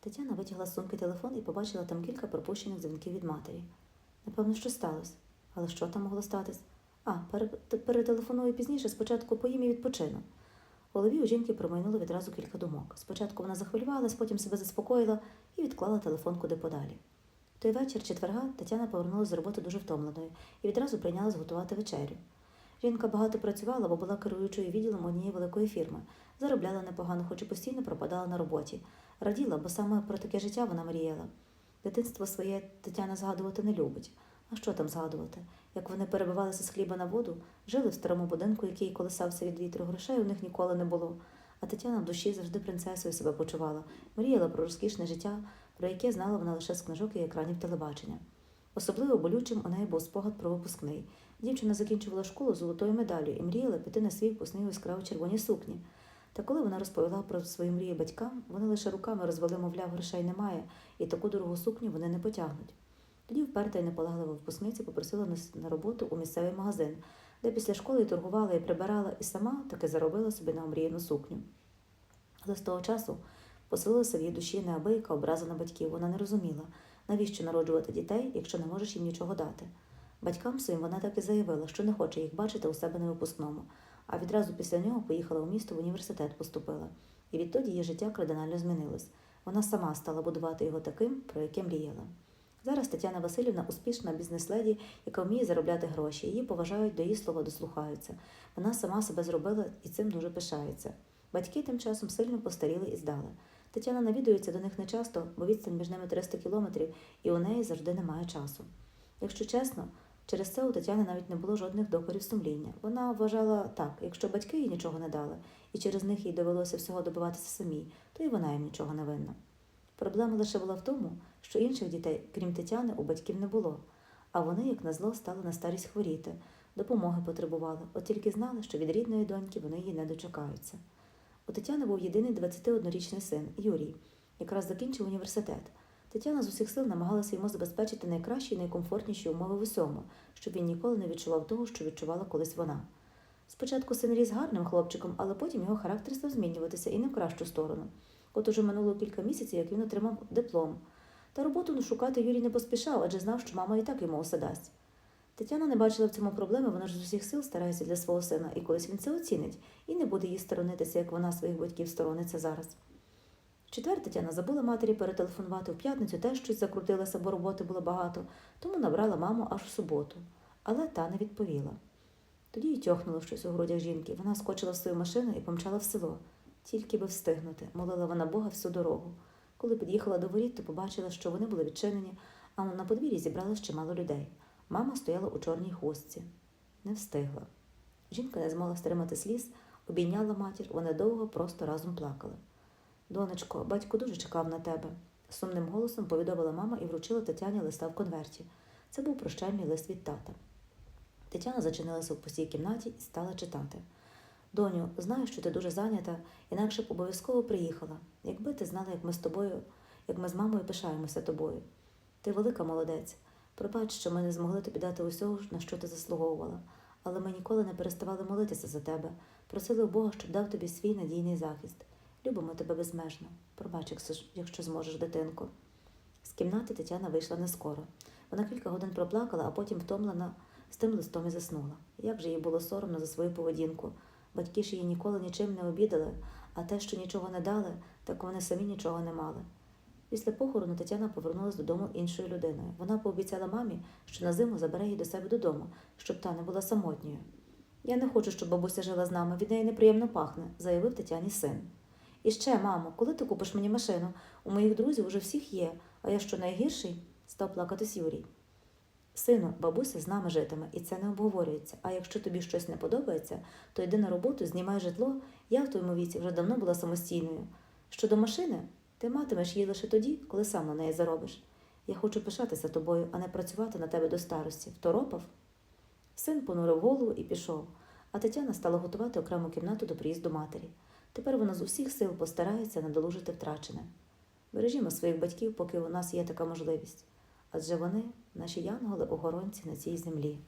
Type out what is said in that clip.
Тетяна витягла з сумки телефон і побачила там кілька пропущених дзвінків від матері. Напевно, що сталося. Але що там могло статись? А, перетелефоную пізніше, спочатку поїм і відпочину. В голові у жінки промайнуло відразу кілька думок. Спочатку вона захвилювалась, потім себе заспокоїла і відклала телефон куди подалі. Той вечір четверга Тетяна повернулася з роботи дуже втомленою і відразу прийнялась готувати вечерю. Жінка багато працювала, бо була керуючою відділом однієї великої фірми, заробляла непогано, хоч і постійно пропадала на роботі. Раділа, бо саме про таке життя вона мріяла. Дитинство своє Тетяна згадувати не любить. А що там згадувати? Як вони перебивалися з хліба на воду, жили в старому будинку, який колисався від вітру, грошей у них ніколи не було. А Тетяна в душі завжди принцесою себе почувала, мріяла про розкішне життя, про яке знала вона лише з книжок і екранів телебачення. Особливо болючим у неї був спогад про випускний. Дівчина закінчувала школу золотою медаллю і мріяла піти на свій випускний яскраво червоній сукні. Та коли вона розповіла про свої мрії батькам, вони лише руками розвели, мовляв, грошей немає, і таку дорогу сукню вони не потягнуть. Тоді вперта і наполеглива випускниця попросила на роботу у місцевий магазин, де після школи і торгувала і прибирала, і сама таки заробила собі на омріяну сукню. Але з того часу поселилася в її душі неабияка образа на батьків. Вона не розуміла, навіщо народжувати дітей, якщо не можеш їм нічого дати. Батькам своїм вона так і заявила, що не хоче їх бачити у себе на випускному, а відразу після нього поїхала у місто в університет поступила. І відтоді її життя кардинально змінилось. Вона сама стала будувати його таким, про яке мріяла. Зараз Тетяна Васильівна успішна бізнес-леді, яка вміє заробляти гроші. Її поважають, до її слова дослухаються. Вона сама себе зробила і цим дуже пишається. Батьки тим часом сильно постаріли і здали. Тетяна навідується до них нечасто, бо відстань між ними 300 кілометрів, і у неї завжди немає часу. Якщо чесно, через це у Тетяни навіть не було жодних докорів сумління. Вона вважала так, якщо батьки їй нічого не дали, і через них їй довелося всього добиватися самій, то і вона їм нічого не винна. Проблема лише була в тому, що інших дітей, крім Тетяни, у батьків не було, а вони, як назло, стали на старість хворіти, допомоги потребували, от тільки знали, що від рідної доньки вони її не дочекаються. У Тетяни був єдиний 21-річний син Юрій, якраз закінчив університет. Тетяна з усіх сил намагалася йому забезпечити найкращі і найкомфортніші умови в усьому, щоб він ніколи не відчував того, що відчувала колись вона. Спочатку син ріс гарним хлопчиком, але потім його характер став змінюватися і не в кращу сторону. От уже минуло кілька місяців, як він отримав диплом. Та роботу шукати Юрій не поспішав, адже знав, що мама і так йому усе дасть. Тетяна не бачила в цьому проблеми, вона ж з усіх сил старається для свого сина, і колись він це оцінить, і не буде її сторонитися, як вона своїх батьків сторониться зараз. Четвер Тетяна забула матері перетелефонувати в п'ятницю, теж щось закрутилася, бо роботи було багато, тому набрала маму аж в суботу. Але та не відповіла. Тоді й тьохнуло щось у грудях жінки. Вона скочила в свою машину і помчала в село. Тільки би встигнути, молила вона Бога всю дорогу. Коли під'їхала до воріт, то побачила, що вони були відчинені, а на подвір'ї зібралось чимало людей. Мама стояла у чорній хустці. Не встигла. Жінка не змогла стримати сліз, обійняла матір, вони довго просто разом плакали. Донечко, батько дуже чекав на тебе, сумним голосом повідомила мама і вручила Тетяні листа в конверті. Це був прощальний лист від тата. Тетяна зачинилася в пустій кімнаті і стала читати. Доню, знаю, що ти дуже зайнята, інакше б обов'язково приїхала. Якби ти знала, як ми з тобою, як ми з мамою пишаємося тобою. Ти велика молодець. Пробач, що ми не змогли тобі дати усього, на що ти заслуговувала, але ми ніколи не переставали молитися за тебе, просили у Бога, щоб дав тобі свій надійний захист. Любимо тебе безмежно. Пробач, якщо- зможеш, дитинко. З кімнати Тетяна вийшла не скоро. Вона кілька годин проплакала, а потім втомлена з тим листом і заснула. Як же їй було соромно за свою поведінку. Батьки ж її ніколи нічим не обідали, а те, що нічого не дали, так вони самі нічого не мали. Після похорону Тетяна повернулася додому іншою людиною. Вона пообіцяла мамі, що на зиму забере її до себе додому, щоб та не була самотньою. Я не хочу, щоб бабуся жила з нами, від неї неприємно пахне, заявив Тетяні син. І ще, мамо, коли ти купиш мені машину? У моїх друзів уже всіх є, а я що найгірший? став плакатись Юрій. Сину, бабуся з нами житиме, і це не обговорюється. А якщо тобі щось не подобається, то йди на роботу, знімай житло. Я в твоєму віці вже давно була самостійною. Щодо машини, ти матимеш її лише тоді, коли сам на неї заробиш. Я хочу пишатися тобою, а не працювати на тебе до старості. Второпав? Син понурив голову і пішов, а Тетяна стала готувати окрему кімнату до приїзду матері. Тепер вона з усіх сил постарається надолужити втрачене. Бережімо своїх батьків, поки у нас є така можливість, адже вони наші янголи-охоронці на цій землі.